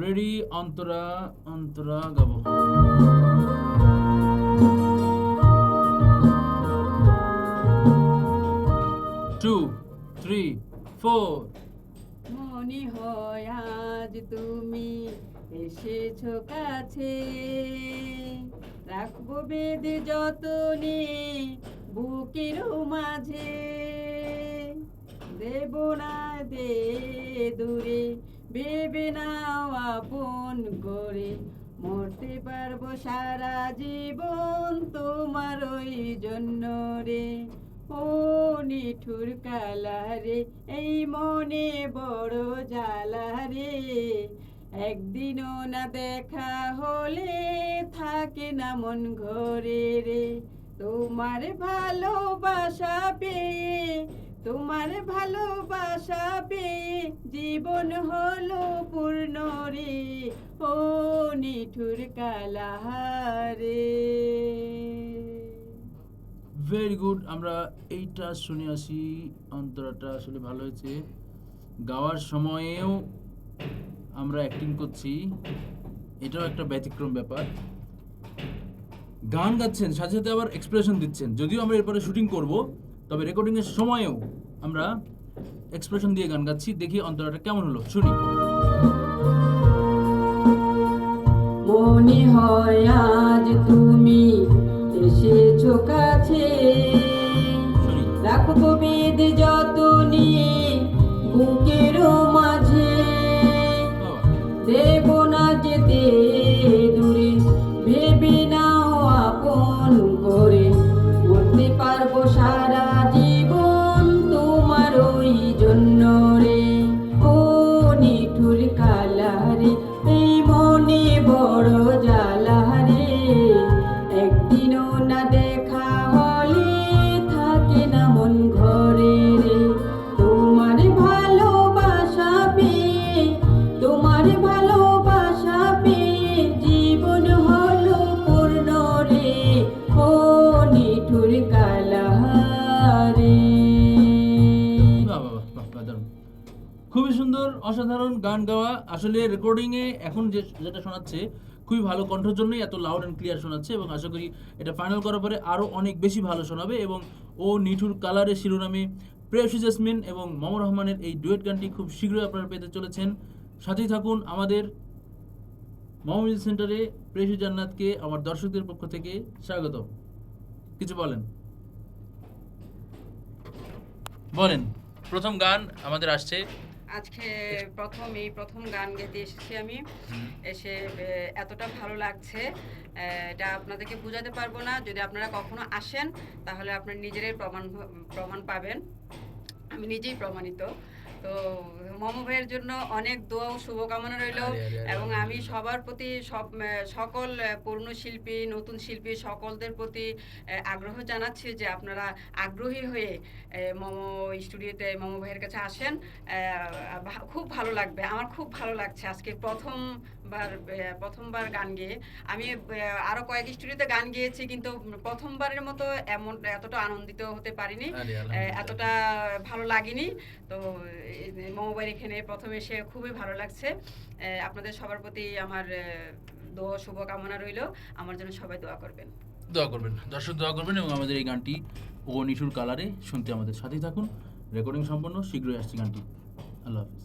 Ready অন্তরা অন্তরা গাবো টু থ্রি ফোর মনে হয় আজ তুমি এসেছ কাছে। রাখব বেদ যতনে বুকের মাঝে। দেব না দে দূরে ভেবে নাও আপন করে মরতে পারব সারা জীবন তোমার ওই জন্য রে। ও নিঠুর কালারে এই মনে বড় জ্বালা রে। একদিনও না দেখা হলে থাকে না মন ঘরে রে। তোমার ভালোবাসা পেয়ে তোমার ভালোবাসা পেয়ে জীবন হলো পূর্ণ রে, ও নিঠুর কালাহারে। ভেরি গুড আমরা এইটা শুনে আসি, অন্তরাটা আসলে ভালো হয়েছে। গাওয়ার সময়েও আমরা অ্যাক্টিং করছি, এটাও একটা ব্যতিক্রম ব্যাপার। গান গাচ্ছেন, সাথে সাথে আবার এক্সপ্রেশন দিচ্ছেন, যদিও আমরা এরপরে শুটিং করব। তবে রেকর্ডিং এর সময়েও আমরা এক্সপ্রেশন দিয়ে গান গাচ্ছি দেখি অন্তরাটা কেমন হলো শুনি। মনে হয় আজ তুমি এসেছ কাছে। রাখব বেদ যতনে বুকের মাঝে। দেব না যেতে দূরে ভেবে নাও আপন করে। মরতে পারব সারা সুন্দর, অসাধারণ গান গাওয়া। আসলে রেকর্ডিং এ এখন যেটা শোনাচ্ছে, খুবই ভালো কণ্ঠের জন্যই এত লাউড অ্যান্ড ক্লিয়ার শোনাচ্ছে এবং আশা করি এটা ফাইনাল করার পরে আরও অনেক বেশি ভালো শোনাবে এবং ও নিঠুর কালারের শিরোনামে প্রেয়সী জেসমিন এবং মম রহমানের এই ডুয়েট গানটি খুব শীঘ্রই আপনারা পেতে চলেছেন। সাথেই থাকুন আমাদের মহমিল সেন্টারে প্রেয়সী জান্নাতকে আমার দর্শকদের পক্ষ থেকে স্বাগত কিছু বলেন। বলেন, প্রথম গান আমাদের আসছে আজকে প্রথম এই প্রথম গান গেতে এসেছি আমি। এসে এতটা ভালো লাগছে। এটা আপনাদেরকে বোঝাতে পারব না। যদি আপনারা কখনো আসেন তাহলে আপনার নিজেরাই প্রমাণ প্রমাণ পাবেন। আমি নিজেই প্রমাণিত। তো মম ভাইয়ের জন্য অনেক দোয়া ও শুভকামনা রইল এবং আমি সবার প্রতি সব সকল এ, পুরনো শিল্পী নতুন শিল্পী সকলদের প্রতি আগ্রহ জানাচ্ছি যে আপনারা আগ্রহী হয়ে মম স্টুডিওতে মম ভাইয়ের কাছে আসেন। খুব ভালো লাগবে আমার খুব ভালো লাগছে আজকে প্রথমবার প্রথমবার গান গেয়ে। আমি এ, আরও কয়েক স্টুডিওতে গান গিয়েছি কিন্তু প্রথমবারের মতো এমন এতটা আনন্দিত হতে পারিনি। এতটা ভালো লাগেনি। তো মোবাইল এখানে প্রথম এসে খুবই ভালো লাগছে। আপনাদের সবার প্রতি আমার দোয়া শুভকামনা রইল। আমার জন্য সবাই দোয়া করবেন। দোয়া করবেন। দর্শক দোয়া করবেন এবং আমাদের এই গানটি ও নিশুর কালারে শুনতে আমাদের সাথেই থাকুন। রেকর্ডিং সম্পন্ন, শীঘ্রই আসছে গানটি। আল্লাহ হাফিজ।